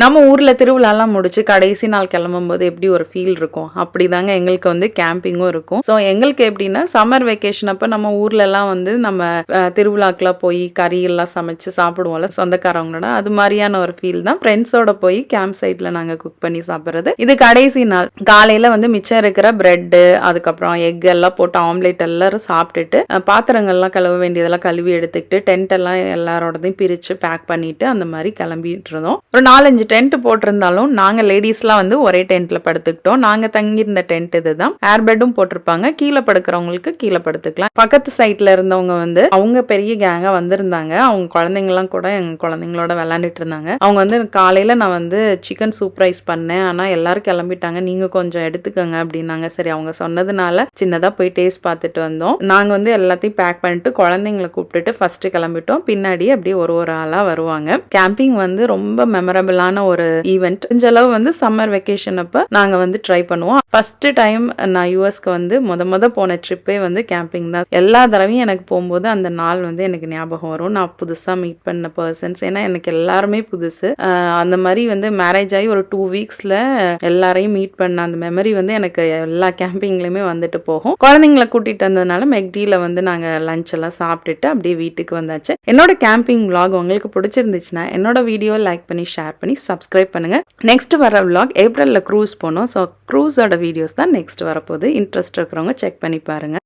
நம்ம ஊரில் திருவிழாலாம் முடிச்சு கடைசி நாள் கிளம்பும்போது எப்படி ஒரு ஃபீல் இருக்கும்? அப்படி தாங்க எங்களுக்கு வந்து கேம்பிங்கும் இருக்கும். ஸோ எங்களுக்கு எப்படின்னா சம்மர் வெக்கேஷன் அப்போ நம்ம ஊர்லலாம் வந்து நம்ம திருவிழாக்கெலாம் போய் கறியெல்லாம் சமைச்சு சாப்பிடுவோம்ல. சொந்தக்காரவங்களோட அது மாதிரியான ஒரு ஃபீல் தான். ஃப்ரெண்ட்ஸோட போய் கேம்ப் சைட்ல நாங்கள் குக் பண்ணி சாப்பிட்றது. இது கடைசி நாள். காலையில் வந்து மிச்சம் இருக்கிற பிரெட்டு அதுக்கப்புறம் எக் எல்லாம் போட்டு ஆம்லேட் எல்லாரும் சாப்பிட்டுட்டு பாத்திரங்கள்லாம் கழுவ வேண்டியதெல்லாம் கழுவி எடுத்துக்கிட்டு டென்ட் எல்லாம் எல்லாரோடதையும் பிரித்து பேக் பண்ணிட்டு அந்த மாதிரி கிளம்பிட்டு இருந்தோம். ஒரு நாலஞ்சு டென்ட் போட்டிருந்தாலும் நாங்கள் லேடிஸ்லாம் வந்து ஒரே டென்ட்ல படுத்துக்கிட்டோம். நாங்கள் தங்கியிருந்த டென்ட் இதுதான். ஏர் பெட்டும் போட்டிருப்பாங்க. கீழே படுக்கிறவங்களுக்கு கீழே படுத்துக்கலாம். பக்கத்து சைட்ல இருந்தவங்க வந்து அவங்க பெரிய கேங்காக வந்திருந்தாங்க. அவங்க குழந்தைங்கலாம் கூட எங்கள் குழந்தைங்களோட விளாண்டுட்டு இருந்தாங்க. அவங்க வந்து காலையில் நான் வந்து சிக்கன் சூப் ரைஸ் பண்ணேன். ஆனால் எல்லாரும் கிளம்பிட்டாங்க. நீங்கள் கொஞ்சம் எடுத்துக்கோங்க அப்படின்னாங்க. சரி அவங்க சொன்னதுனால சின்னதாக போய் டேஸ்ட் பார்த்துட்டு வந்தோம். நாங்கள் வந்து எல்லாத்தையும் பேக் பண்ணிட்டு குழந்தைங்களை கூப்பிட்டுட்டு ஃபர்ஸ்ட் கிளம்பிட்டோம். பின்னாடி அப்படியே ஒரு ஒரு ஆளாக வருவாங்க. கேம்பிங் வந்து ரொம்ப மெமரபிளான ஒரு ஈவெண்ட் இந்த அளவு வந்து சம்மர் வெக்கேஷன் அப்போ நாங்கள் வந்து ட்ரை பண்ணுவோம். ஃபர்ஸ்ட் டைம் நான் யூஎஸ்க்கு வந்து முத முத போன ட்ரிப்பே வந்து கேம்பிங் தான். எல்லா தடவையும் எனக்கு போகும்போது அந்த நாள் வந்து எனக்கு ஞாபகம் வரும். நான் புதுசாக மீட் பண்ண பர்சன்ஸ் ஏன்னா எனக்கு எல்லாருமே புதுசு. அந்த மாதிரி வந்து மேரேஜ் ஆகி ஒரு டூ வீக்ஸில் எல்லாரையும் மீட் பண்ண அந்த மெமரி வந்து எனக்கு எல்லா கேம்பிங்லேயுமே வந்துட்டு போகும். குழந்தைங்களை கூட்டிகிட்டு வந்ததுனால மெக்டியில் வந்து நாங்கள் லஞ்ச் எல்லாம் சாப்பிட்டுட்டு அப்படியே வீட்டுக்கு வந்தாச்சு. என்னோட கேம்பிங் விளாக் உங்களுக்கு பிடிச்சிருந்துச்சுன்னா என்னோட வீடியோ லைக் பண்ணி ஷேர் பண்ணி சப்ஸ்கிரைப் பண்ணுங்க. நெக்ஸ்ட் வர விலாக் ஏப்ரலில் க்ரூஸ் போனோம். ஸோ க்ரூஸோட வீடியோஸ் தான் நெக்ஸ்ட் வரப்போகுது. இன்ட்ரெஸ்ட் இருக்கிறவங்க செக் பண்ணி பாருங்க.